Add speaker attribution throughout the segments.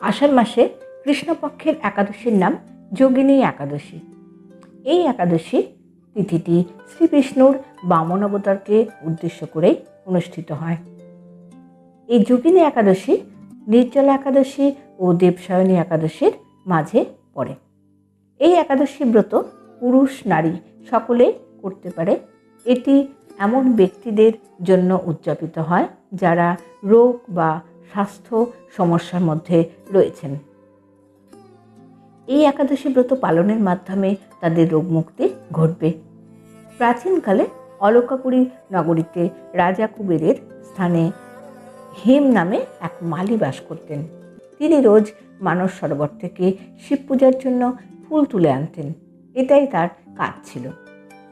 Speaker 1: আষাঢ় মাসে কৃষ্ণপক্ষের একাদশীর নাম যোগিনী একাদশী। এই একাদশী তিথিটি শ্রীবিষ্ণুর বামন অবতারকে উদ্দেশ্য করেই অনুষ্ঠিত হয়। এই যোগিনী একাদশী নির্জলা একাদশী ও দেবসায়নী একাদশীর মাঝে পড়ে। এই একাদশী ব্রত পুরুষ নারী সকলে করতে পারে। এটি এমন ব্যক্তিদের জন্য উদযাপিত হয় যারা রোগ বা স্বাস্থ্য সমস্যার মধ্যে রয়েছেন। এই একাদশী ব্রত পালনের মাধ্যমে তাদের রোগমুক্তি ঘটবে। প্রাচীনকালে অলকাপুরী নগরীতে রাজা কুবেরের স্থানে হেম নামে এক মালি বাস করতেন। তিনি রোজ মানস সরোবর থেকে শিব পূজার জন্য ফুল তুলে আনতেন। এটাই তার কাজ ছিল।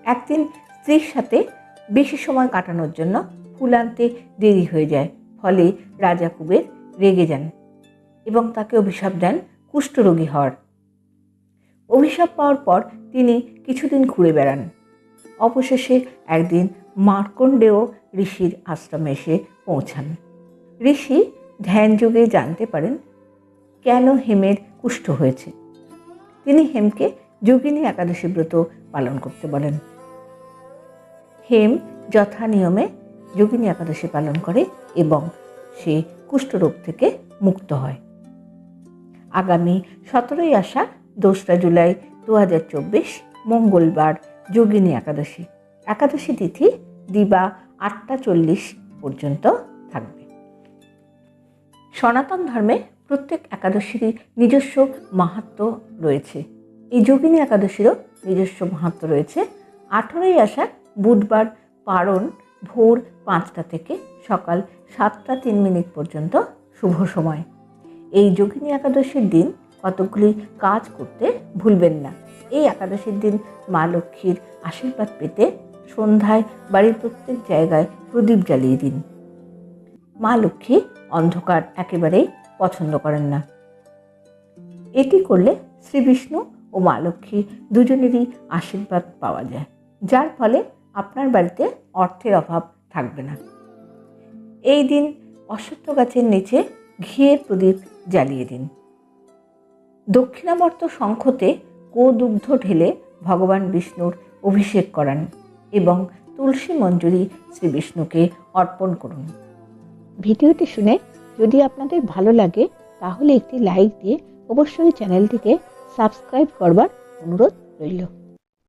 Speaker 1: একদিন স্ত্রীর সাথে বেশি সময় কাটানোর জন্য ফুল আনতে দেরি হয়ে যায়। ফলে রাজা কুবের রেগে যান এবং তাকে অভিশাপ দেন কুষ্ঠরোগী হওয়ার। অভিশাপ পাওয়ার পর তিনি কিছুদিন ঘুরে বেড়ান। অবশেষে একদিন মার্কণ্ডেয় ঋষির আশ্রমে এসে পৌঁছান। ঋষি ধ্যান ধ্যানযোগে জানতে পারেন কেন হেমের কুষ্ঠ হয়েছে। তিনি হেমকে যোগিনী একাদশী ব্রত পালন করতে বলেন। হেম যথা নিয়মে যোগিনী একাদশী পালন করে এবং সে কুষ্ঠরোগ থেকে মুক্ত হয়। আগামী সতেরোই আষাঢ়, দোসরা জুলাই দু হাজার চব্বিশ, মঙ্গলবার যোগিনী একাদশী। একাদশী তিথি দিবা আটটা চল্লিশ পর্যন্ত থাকবে। সনাতন ধর্মে প্রত্যেক একাদশীরই নিজস্ব মাহাত্ম রয়েছে। এই যোগিনী একাদশীরও নিজস্ব মাহাত্ম রয়েছে। আঠেরোই আষাঢ়, বুধবার পারণ ভোর পাঁচটা থেকে সকাল সাতটা তিন মিনিট পর্যন্ত শুভ সময়। এই যোগিনী একাদশীর দিন কতগুলি কাজ করতে ভুলবেন না। এই একাদশীর দিন মা লক্ষ্মীর আশীর্বাদ পেতে সন্ধ্যায় বাড়ির প্রত্যেক জায়গায় প্রদীপ জ্বালিয়ে দিন। মা লক্ষ্মী অন্ধকার একেবারেই পছন্দ করেন না। এটি করলে শ্রী বিষ্ণু ও মা লক্ষ্মী দুজনেরই আশীর্বাদ পাওয়া যায়, যার ফলে আপনার বাড়িতে অর্থের অভাব থাকবে না। এই দিন অশ্বত্থ গাছের নিচে ঘিয়ের প্রদীপ জ্বালিয়ে দিন। দক্ষিণাবর্ত শঙ্খতে গোদুগ্ধ ঢেলে ভগবান বিষ্ণুর অভিষেক করান এবং তুলসী মঞ্জুরি শ্রী বিষ্ণুকে অর্পণ করুন। ভিডিওটি শুনে যদি আপনাদের ভালো লাগে, তাহলে একটি লাইক দিয়ে অবশ্যই চ্যানেলটিকে সাবস্ক্রাইব করবার অনুরোধ রইল।